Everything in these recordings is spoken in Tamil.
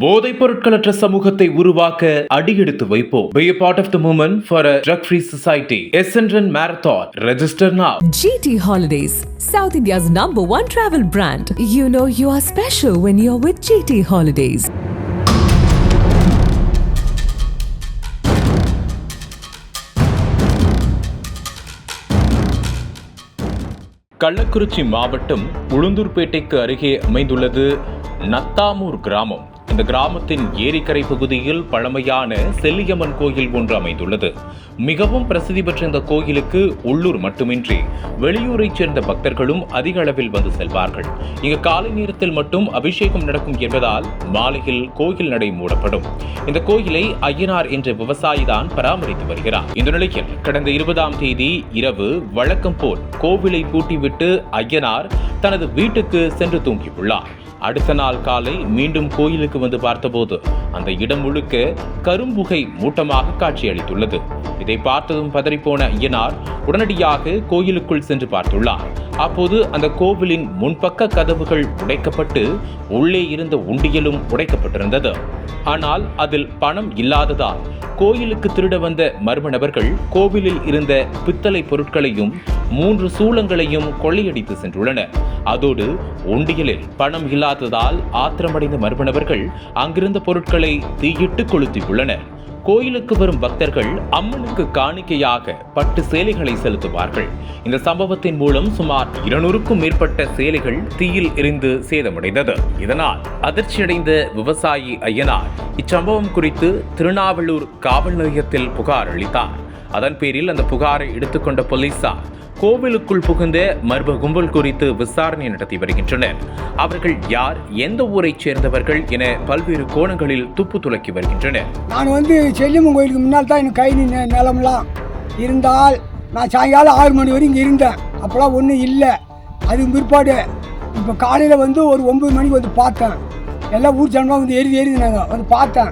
போதைப் பொருட்களற்ற சமூகத்தை உருவாக்க அடியெடுத்து வைப்போம் Be a part of the movement for a drug-free society. Essendon Marathon. Register now. GT Holidays, South India's number one travel brand. You know you are special when you're with GT Holidays. Kallakurichi மாவட்டம் உளுந்தூர்பேட்டைக்கு அருகே அமைந்துள்ளது நத்தாமூர் கிராமம் இந்த கிராமத்தின் ஏரிக்கரை பகுதியில் பழமையான செல்லியம்மன் கோயில் ஒன்று அமைந்துள்ளது. மிகவும் பிரசித்தி பெற்ற இந்த கோயிலுக்கு உள்ளூர் மட்டுமின்றி வெளியூரைச் சேர்ந்த பக்தர்களும் அதிக அளவில் வந்து செல்வார்கள். இங்கு காலை நேரத்தில் மட்டும் அபிஷேகம் நடக்கும் என்பதால் மாலையில் கோயில் நடை மூடப்படும். இந்த கோயிலை ஐயனார் என்ற விவசாயி தான் பராமரித்து வருகிறார். இந்த நிலையில் கடந்த இருபதாம் தேதி இரவு வழக்கம் போல் கோவிலை பூட்டிவிட்டு ஐயனார் தனது வீட்டுக்கு சென்று தூங்கியுள்ளார். அடுத்த நாள் காலை மீண்டும் கோயிலுக்கு வந்து பார்த்தபோது அந்த இடம் முழுக்க கரும்புகை மூட்டமாக காட்சியளித்துள்ளது. இதை பார்த்ததும் பதறிப்போன ஐயனார் உடனடியாக கோயிலுக்குள் சென்று பார்த்துள்ளார். அப்போது அந்த கோவிலின் முன்பக்க கதவுகள் உடைக்கப்பட்டு உள்ளே இருந்த உண்டியலும் உடைக்கப்பட்டிருந்தது. ஆனால் அதில் பணம் இல்லாததால் கோயிலுக்கு திருட வந்த மர்ம நபர்கள் கோவிலில் இருந்த பித்தளை பொருட்களையும் மூன்று சூளங்களையும் கொள்ளையடித்து சென்றுள்ளனர். அதோடு உண்டியலில் பணம் இல்லாததால் ஆத்திரமடைந்த மர்ம நபர்கள் அங்கிருந்த பொருட்களை தீயிட்டு கொளுத்தியுள்ளனர். கோயிலுக்கு வரும் பக்தர்கள் அம்மனுக்கு காணிக்கையாக பட்டு சேலைகளை செலுத்துவார்கள். இந்த சம்பவத்தின் மூலம் சுமார் இருநூறுக்கும் மேற்பட்ட சேலைகள் தீயில் எரிந்து சேதமடைந்தது. இதனால் அதிர்ச்சியடைந்த விவசாயி ஐயனார் இச்சம்பவம் குறித்து திருநாவலூர் காவல் நிலையத்தில் புகார் அளித்தார். அதன் பேரில் அந்த புகாரை எடுத்துக்கொண்ட போலீசார் கோவிலுக்குள் புகுந்த மர்ம கும்பல் குறித்து விசாரணை நடத்தி வருகின்றனர். அவர்கள் யார் எந்த ஊரைச் சேர்ந்தவர்கள் என பல்வேறு கோணங்களில் துப்பு துளக்கி வருகின்றனர். நான் வந்து செல்லியம்மன் கோயிலுக்கு முன்னால் தான் எனக்கு கை நிலம்லாம் இருந்தால் நான் சாயங்காலம் ஆறு மணி வரைக்கும் இங்கே இருந்தேன். அப்போலாம் ஒன்றும் இல்லை. அது பிற்பாடு இப்போ காலையில் வந்து ஒரு ஒம்பது மணிக்கு வந்து பார்த்தேன். எல்லாம் ஊர் ஜனமாக வந்து எரிது எரிதுனாங்க வந்து பார்த்தேன்.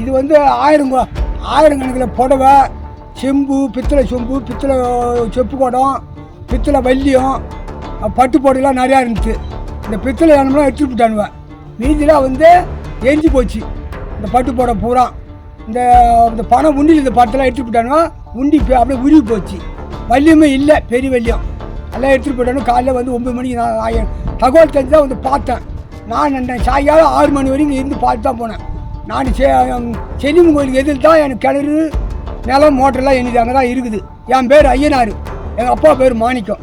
இது வந்து ஆயிரம் ஆயிரம் கணக்கில் புடவை செம்பு பித்தளை செம்பு பித்தளை செப்பு குடம் பித்தளை வள்ளியம் பட்டு போடலாம் நிறையா இருந்துச்சு. இந்த பித்தளை யானம்லாம் எடுத்துட்டு போட்டானுவேன் மீதிலாம் வந்து எரிஞ்சு போச்சு. இந்த பட்டு போட பூரா. இந்த இந்த பணம் உண்டியில் இந்த படத்தெல்லாம் எடுத்துட்டு போட்டானுங்க உண்டி அப்படியே உருவி போச்சு. வள்ளியமே இல்லை பெரிய வள்ளியம். எல்லாம் எடுத்துகிட்டு போயிட்டானு காலையில் வந்து ஒம்பது மணிக்கு நான் தகவல் தெரிஞ்சு தான் வந்து பார்த்தேன். நான் என்ன சாயங்காலம் ஆறு மணி வரைக்கும் இருந்து பார்த்து தான் போனேன். நான் செ செல்லிமன் கோயிலுக்கு எதிர்த்து தான் எனக்கு கிணறு நிலம் மோட்டர்லாம் என்னது அங்கே தான் இருக்குது. என் பேர் ஐயனார். எங்கள் அப்பா பேர் மாணிக்கம்.